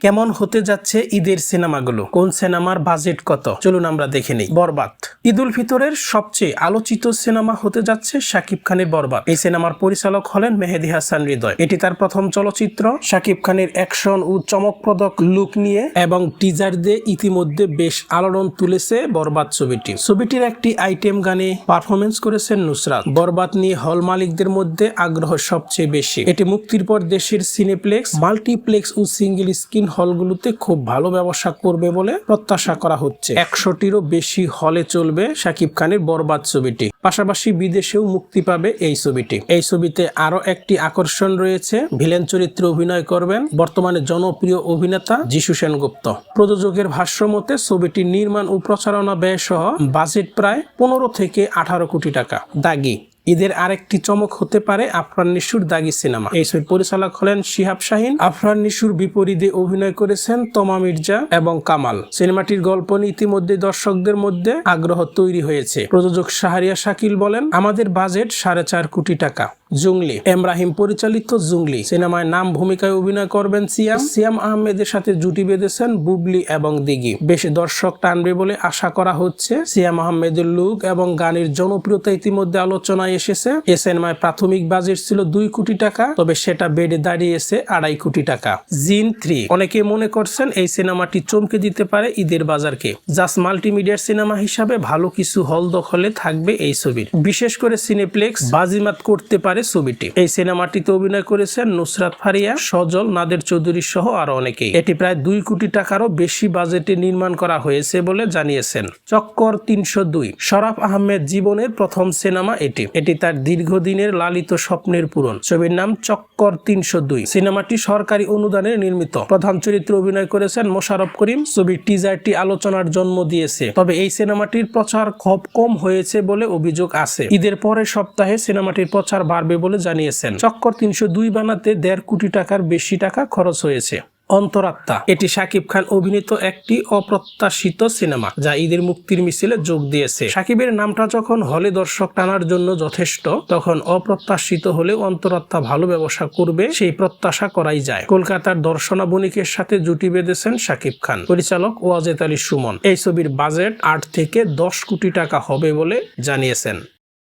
কেমন হতে যাচ্ছে ঈদের সিনেমাগুলো? কোন সিনেমার বাজেট কত? চলুন আমরা দেখে নিই। বরবাদ। ঈদুল ফিতরের সবচেয়ে আলোচিত সিনেমা হতে যাচ্ছে শাকিব খানের বরবাদ। এই সিনেমার পরিচালক হলেন মেহেদি হাসান হৃদয়। এটি তার প্রথম চলচ্চিত্র। শাকিব খানের অ্যাকশন ও চমকপ্রদক লুক নিয়ে এবং টিজার দিয়ে ইতিমধ্যে বেশ আলোড়ন তুলেছে বরবাদ ছবিটি। ছবিটির একটি আইটেম গানে পারফরমেন্স করেছেন নুসরাত। বরবাদ নিয়ে হল মালিকদের মধ্যে আগ্রহ সবচেয়ে বেশি। এটি মুক্তির পর দেশের সিনেপ্লেক্স, মাল্টিপ্লেক্স ও সিঙ্গেল স্ক্রিন হলগুলোতে খুব ভালো ব্যবসা করবে বলে প্রত্যাশা করা হচ্ছে। একশোটিরও বেশি হলে চলবে শাকিব খানের বরবাদ ছবিটি। পাশাপাশি বিদেশেও মুক্তি পাবে এই ছবিটি। এই ছবিতে আরও একটি আকর্ষণ রয়েছে। ভিলেন চরিত্রে অভিনয় করবেন বর্তমানে জনপ্রিয় অভিনেতা যিশু সেনগুপ্ত। প্রযোজকের ভাষ্য মতে, ছবিটির নির্মাণ ও প্রচারণা ব্যয় সহ বাজেট প্রায় পনেরো থেকে আঠারো কোটি টাকা। দাগি। ঈদের আরেকটি চমক হতে পারে আফরান নিশুর দাগি সিনেমা। এই ছবির পরিচালক হলেন শিহাব শাহিন। আফরান নিশুর বিপরীতে অভিনয় করেছেন তমা মির্জা এবং কামাল। সিনেমাটির গল্প নিয়ে ইতিমধ্যে দর্শকদের মধ্যে আগ্রহ তৈরি হয়েছে। প্রযোজক শাহরিয়া শাকিল বলেন, আমাদের বাজেট সাড়ে চার কোটি টাকা। জুংলি। এমরাহিম পরিচালিত জুংলি। সিনেমায় নাম ভূমিকায় অভিনয় করবেন সিয়াম। সিয়াম আহমেদের সাথে জুটি বেঁধেছেন বুবলি এবং দিঘি বেশি দর্শক টানবে বলে আশা করা হচ্ছে। সিয়াম আহমেদের লুক এবং গানের জনপ্রিয়তা ইতিমধ্যে আলোচনায় এসেছে। এ সিনেমায় প্রাথমিক বাজেট ছিল দুই কোটি টাকা, তবে সেটা বেড়ে দাঁড়িয়েছে আড়াই কোটি টাকা। জিন থ্রি। অনেকে মনে করছেন এই সিনেমাটি চমকে দিতে পারে ঈদের বাজারকে। জাস্ট মাল্টিমিডিয়ার সিনেমা হিসাবে ভালো কিছু হল দখলে থাকবে এই ছবির। বিশেষ করে সিনেপ্লেক্স বাজিমাত করতে পারে ছবিটি এই সিনেমাটিতে অভিনয় করেছেন নুসরাত ফারিয়া, সজল, নাদের চৌধুরী সহ আরও অনেকেই। এটি প্রায় দুই কোটি টাকারও বেশি বাজেটে নির্মাণ করা হয়েছে বলে জানিয়েছেন। চক্কর তিনশো দুই, শরাফ আহমেদ জীবনের প্রথম সিনেমা এটি। এটি তার দীর্ঘদিনের লালিত স্বপ্নের পূরণ। ছবির নাম চক্কর তিনশো দুই। সিনেমাটি সরকারি অনুদানে নির্মিত। প্রধান চরিত্রে অভিনয় করেছেন মোশারফ করিম। ছবির টিজারটি আলোচনার জন্ম দিয়েছে। তবে এই সিনেমাটির প্রচার খুব কম হয়েছে বলে অভিযোগ আছে। ঈদের পরের সপ্তাহে সিনেমাটির প্রচার বাড়বে বলে জানিয়েছেন। চক্কর তিনশো দুই বানাতে দেড় কোটি টাকার বেশি টাকা খরচ হয়েছে। অন্তরাত্মা, এটি শাকিব খান অভিনীত একটি অপ্রত্যাশিত সিনেমা, যা ঈদের মুক্তির মিছিলে যোগ দিয়েছে। শাকিবের নামটা যখন হলে দর্শক টানার জন্য যথেষ্ট, তখন অপ্রত্যাশিত হলে অন্তরাত্মা ভালো ব্যবসা করবে, সেই প্রত্যাশা করাই যায়। কলকাতার দর্শনা বণিকের সাথে জুটি বেঁধেছেন শাকিব খান। পরিচালক ওয়াজেদ আলী সুমন। এই ছবির বাজেট আট থেকে দশ কোটি টাকা হবে বলে জানিয়েছেন।